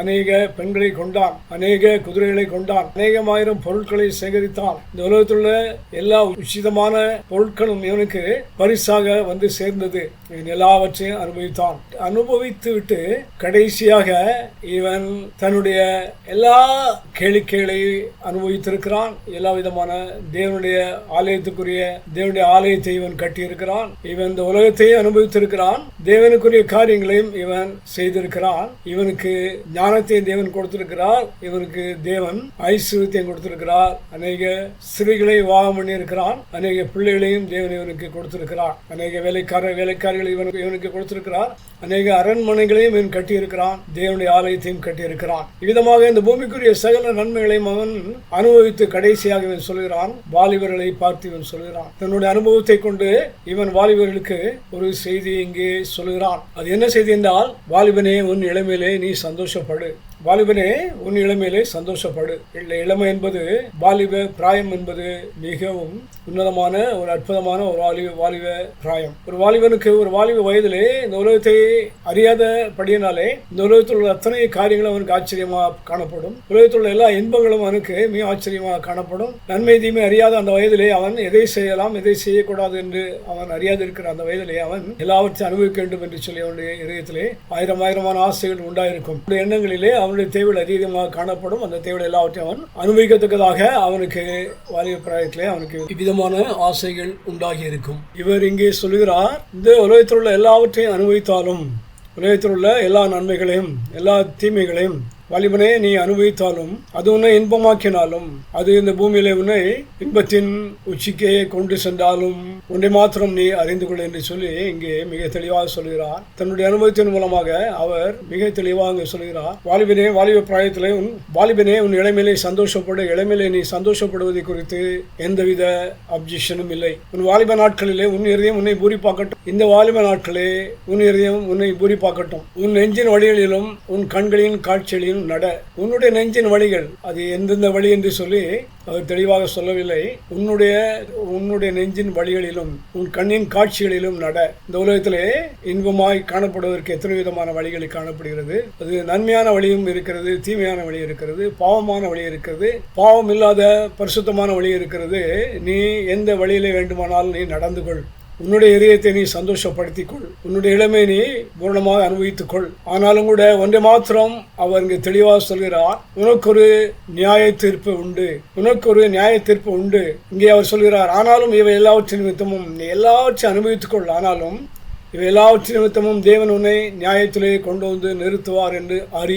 அநேக பெண்களை கொண்டான் அநேக குதிரைகளை கொண்டான் அநேகமாயிரம் பொருட்களை சேகரித்தான். இந்த உலகத்தில் எல்லா உச்சிதமான பொருட்களும் இவனுக்கு பரிசாக வந்து சேர்ந்தது. இவன் எல்லாவற்றையும் அனுபவித்தான். அனுபவித்து விட்டு கடைசியாக இவன் தன்னுடைய எல்லா கேளிக்கைகளை அனுபவித்திருக்கிறான். எல்லா விதமான தேவனுடைய ஆலயத்துக்குரிய தேவனுடைய ஆலயத்தை இவன் கட்டியிருக்கிறான். இவன் இந்த உலகத்தையும் அனுபவித்திருக்கிறான். தேவனுக்குரிய காரியங்களையும் இவன் செய்திருக்கிறான். இவனுக்கு ஞானத்தையும் தேவன் கொடுத்திருக்கிறார். இவருக்கு தேவன் ஐஸ்வர்யத்தையும் கொடுத்திருக்கிறார். அநேக ஸ்திரீகளை விவாகம் பண்ணியிருக்கிறான். அநேக பிள்ளைகளையும் தேவன் இவனுக்கு கொடுத்திருக்கிறார். அநேக வேலைக்கார வேலைக்காரர்கள் இவனுக்கு இவனுக்கு கொடுத்திருக்கிறார். அநேக அரண்மனைகளையும் இவன் கட்டியிருக்கிறான். தேவனுடைய ஆலயத்தையும் கட்டியிருக்கிறான். இவ்விதமாக இந்த பூமிக்குரிய சகல நன்மைகளையும் அவன் அனுபவித்து கடைசியாக இவன் சொல்கிறான். வாலிபர்களை பார்த்து இவன் சொல்கிறான். தன்னுடைய அனுபவத்தை கொண்டு இவன் வாலிபர்களுக்கு ஒரு செய்தி இங்கே சொல்கிறான். அது என்ன செய்தி என்றால் வாலிபனே உன் இளமையிலே நீ சந்தோஷப்பட. started. வாலிபனே உன் இளமையிலே சந்தோஷப்படு. இல்லை இளமை என்பது வாலிப பிராயம் என்பது மிகவும் உன்னதமான ஒரு அற்புதமான ஒரு வாலிப வாலிப பிராயம். ஒரு வாலிபனுக்கு ஒரு வாலிப வயதிலே இந்த உலகத்தை அறியாத படியினாலே இந்த உலகத்தில் உள்ள அத்தனை காரியங்களும் அவனுக்கு ஆச்சரியமாக காணப்படும். உலகத்தில் உள்ள எல்லா இன்பங்களும் அவனுக்கு மிக ஆச்சரியமாக காணப்படும். நன்மை தீமை அறியாத அந்த வயதிலே அவன் எதை செய்யலாம் எதை செய்யக்கூடாது என்று அவன் அறியாது இருக்கிற அந்த வயதிலே அவன் எல்லாவற்றையும் அனுபவிக்க வேண்டும் என்று சொல்லி அவனுடைய இதயத்திலே ஆயிரம் ஆயிரமான ஆசைகள் உண்டாயிருக்கும். எண்ணங்களிலே எண்ணங்களிலே அவனுடைய தேவைகள் அதிகமாக காணப்படும். அந்த தேவைகள் எல்லாவற்றையும் அவன் அனுபவிக்கத்தக்கதாக அவனுக்கு வாலிப பிராயத்திலே அவனுக்கு விதமான ஆசைகள் உண்டாகி இருக்கும். இவர் இங்கே சொல்கிறார் இந்த உலகத்தில் உள்ள எல்லாவற்றையும் அனுபவித்தாலும் உலகத்தில் உள்ள எல்லா நன்மைகளையும் எல்லா தீமைகளையும் வாலிபனே நீ அனுபவித்தாலும் அது உன்னை இன்பமாக்கினாலும் அது இந்த பூமியிலே உன்னை இன்பத்தின் உச்சிக்கே கொண்டு சென்றாலும் ஒன்றை மாத்திரம் நீ அறிந்து கொள் என்று சொல்லி இங்கே மிக தெளிவாக சொல்கிறார். தன்னுடைய அனுபவத்தின் மூலமாக அவர் மிக தெளிவாக சொல்கிறார். வாலிபனே வாலிப பிராயத்திலே உன் வாலிபனே உன் இளமையிலே சந்தோஷப்பட இளமையிலே நீ சந்தோஷப்படுவதை குறித்து எந்தவித அப்ஜெக்ஷனும் இல்லை. உன் வாலிப நாட்களிலே உன் இருதயம் உன்னை பூரிப்பாக்கட்டும். இந்த வாலிப நாட்களே உன் இருதயம் உன்னை பூரிப்பாக்கட்டும். உன் நெஞ்சின் வழிகளிலும் உன் கண்களின் காட்சிகளிலும் நட. உன்னுடைய நெஞ்சின் வழிகள் அது எந்தெந்த வழி என்று சொல்லி அவர் தெளிவாக சொல்லவில்லை. உன்னுடைய உன்னுடைய நெஞ்சின் வழிகளிலும் உன் கண்ணின் காட்சிகளிலும் நட. இந்த உலகத்திலே இன்பமாய் காணப்படுவதற்கு எத்தனை விதமான வழிகள் காணப்படுகிறது? அது நன்மையான வழியும் இருக்கிறது தீமையான வழி இருக்கிறது பாவமான வழி இருக்கிறது பாவம் இல்லாத பரிசுத்தமான வழி இருக்கிறது. நீ எந்த வழியிலே வேண்டுமானாலும் நீ நடந்து கொள். உன்னுடைய இதயத்தை நீ சந்தோஷப்படுத்திக் கொள் உன்னுடைய இளமை நீ பூரணமாக அனுபவித்துக் கொள் ஆனாலும் கூட ஒன்றை மாத்திரம் அவர் இங்கு தெளிவாக சொல்கிறார். உனக்கு ஒரு நியாய தீர்ப்பு உண்டு. உனக்கு ஒரு நியாய தீர்ப்பு உண்டு. இங்கே அவர் சொல்கிறார் ஆனாலும் இவை எல்லாவற்றின் நிமித்தமும் நீ எல்லாவற்றையும் அனுபவித்துக் கொள் ஆனாலும் இவை எல்லாவற்றின் நிமித்தமும் தேவன் உன்னை நியாயத்திலே கொண்டு வந்து நிறுத்துவார் என்று அறி